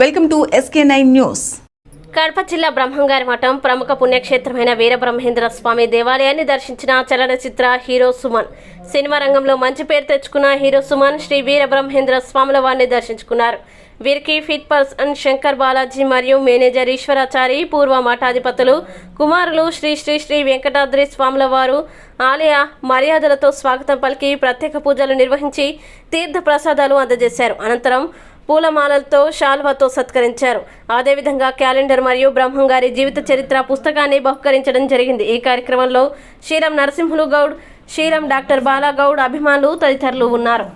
Welcome to SK nine news. Kadapa జిల్లా బ్రహ్మంగారి మఠం ప్రముఖ పుణ్యక్షేత్రమైన వీరబ్రహ్మేంద్ర స్వామి దేవాలయాన్ని దర్శించిన చలనచిత్ర హీరో సుమన్. సినిమా రంగంలో మంచి పేరు తెచ్చుకున్న హీరో సుమన్ శ్రీ వీరబ్రహ్మేంద్ర స్వాముల వారిని దర్శించుకున్నారు. వీరికి ఫిట్ పర్సన్ శంకర్ బాలాజీ మరియు మేనేజర్ ఈశ్వరాచారి పూర్వ మఠాధిపతులు కుమారులు శ్రీ శ్రీ శ్రీ వెంకటాద్రి స్వాముల వారు ఆలయ మర్యాదలతో స్వాగతం పలికి ప్రత్యేక పూజలు నిర్వహించి తీర్థ ప్రసాదాలు అందజేశారు. అనంతరం పూలమాలలతో షాల్వాతో సత్కరించారు. అదేవిధంగా క్యాలెండర్ మరియు బ్రహ్మంగారి జీవిత చరిత్ర పుస్తకాన్ని బహుకరించడం జరిగింది. ఈ కార్యక్రమంలో శ్రీరామ్ నరసింహులు గౌడ్ శ్రీరామ్ డాక్టర్ బాలాగౌడ్ అభిమానులు తదితరులు ఉన్నారు.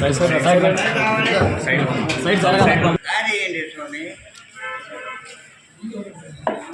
Side side side side side side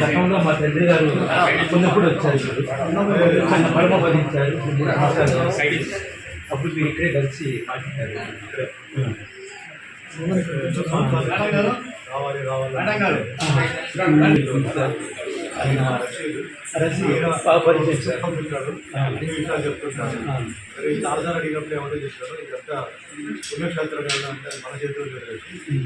గతంలో మా తండ్రి గారు చిన్నప్పుడు వచ్చారు ఆయన పరమపదించారు అప్పుడు మీరు ఇక్కడే కలిసి పాటించారు రావాలి రావాలి ఆయన రసి బాగా పరిచయం సార్. చాలాసార్లు అడిగినప్పుడు ఏమంటే చేశారు ఇదంతా పుణ్యక్షేత్రం అంటే మన చేతిలో జరగదు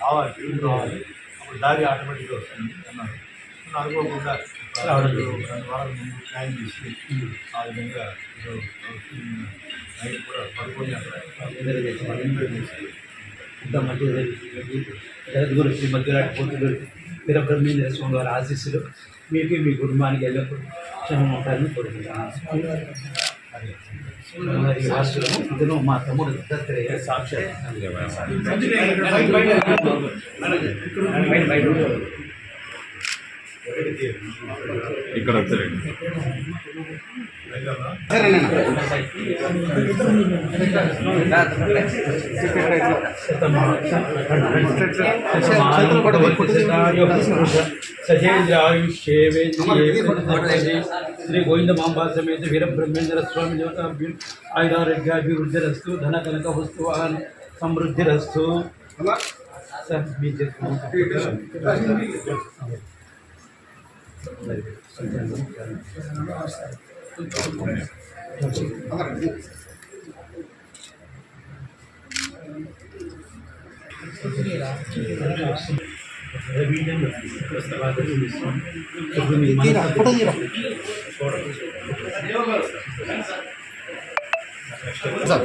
కావాలి రావాలి కావాలి అప్పుడు దారి ఆటోమేటిక్గా వస్తుంది అన్నారు అనుకోకుండా రావడం రెండు వారాల ప్లాన్ చేసి ఆ విధంగా ఈరోజు నైట్ కూడా పడుకొని అక్కడ ఎంజాయ్ ఎంజాయ్ చేసి ఇంత మంచి జగద్గురు శ్రీ మధ్యరాట్ వీరబ్రహ్మేంద్ర స్వామి వారి ఆశీస్సులు మీకు మీ కుటుంబానికి ఎల్లప్పుడూ క్షేమం ఉంటారని కోరుకుంటున్నాను రాష్ట్రము ఇతను మా తమ్ముడు దత్తాత్రేయ సాక్షాత్. ఇక్కడ వచ్చారండి శ్రీ గోవింద మాంబా సమేత వీరబ్రహ్మేంద్ర స్వామి దేవతాభ్యం ఆయురారోగ్యాభివృద్ధిరస్తు ధన కనక వస్తు సమృద్ధిరస్తు sir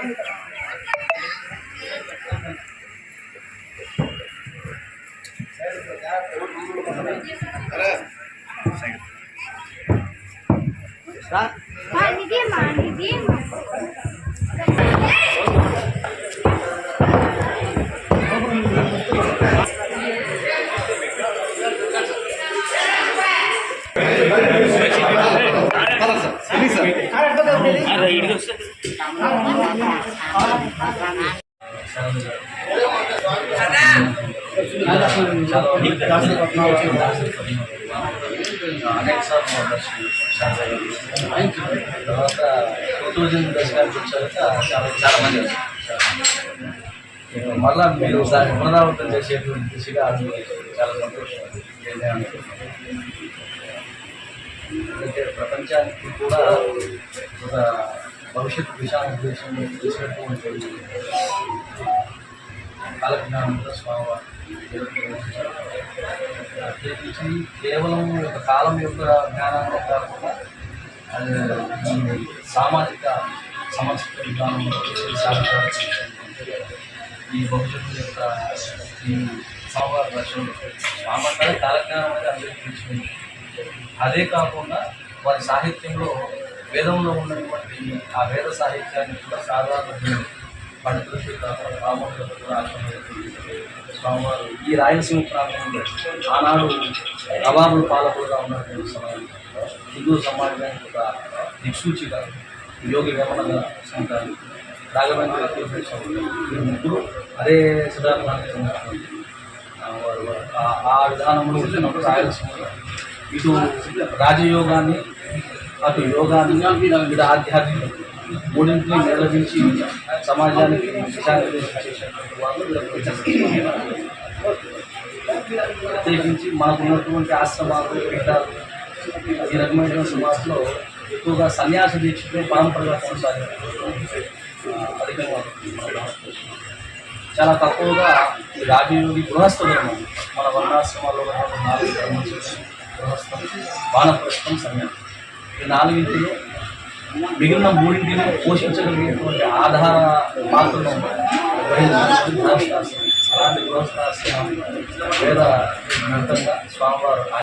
Pak, ini dia, Ma. Ini dia, Ma. తర్వాత థౌజండ్ దశకానికి వచ్చాక చాలా చాలా మంది వచ్చారు. మళ్ళా మీరు దాన్ని పునరావృతం చేసేటువంటి దిశగా చాలా సంతోషం అంటే ప్రపంచానికి కూడా భవిష్యత్ దిశానిర్దేశం చేసినటువంటి కాలజ్ఞానంతో స్వామివారు ప్రత్యేకించి కేవలం ఒక కాలం యొక్క జ్ఞానంలో కాకుండా అది సామాజిక సమస్య విధానంలో ఈ భవిష్యత్తు యొక్క ఈ స్వామివారి దర్శనం స్వామి కాలజ్ఞానం అనేది అందరికీ అదే కాకుండా వారి సాహిత్యంలో వేదంలో ఉన్నటువంటి ఆ వేద సాహిత్యాన్ని కూడా సాధారణ పండితులకి కాకుండా కూడా స్వామివారు ఈ రాయలసీమ ప్రాంతంలో ఆనాడు నవాబులు పాలకులుగా ఉన్నటువంటి సమయంలో హిందూ సమాజానికి ఒక దిక్సూచిగా యోగి గమనగా సంతాలు రాఘవేంద్ర తీర్థస్వామి ఈ ముగ్గురు అదే సిద్ధాంతానికి వారు ఆ- ఆ విధానంలో వచ్చినప్పుడు రాయలసీమలో ఇటు రాజయోగాన్ని అటు యోగాన్ని ఇటు ఆధ్యాత్మిక మూడింటిని నిర్వహించి సమాజానికి దిశానిర్దేశం చేసినటువంటి వాళ్ళు ప్రత్యేకించి మాకు ఉన్నటువంటి ఆశ్రమాలు పీఠాలు ఈ రకమైన సమాజంలో ఎక్కువగా సన్యాస దీక్షలు పరంపరగా కొనసాగుతారు అధికంగా చాలా తక్కువగా ఈ రాజయోగి గృహస్థ ధర్మం మన వర్ణాశ్రమాల్లో గృహస్థం బాణప్రస్థం సన్యాసం ఈ నాలుగింటిలో మిగిలిన మూడింటిని పోషించగలిగేటువంటి ఆధార పాత్రను అలాంటి గృహస్థాశ్రమం వేద స్వామివారు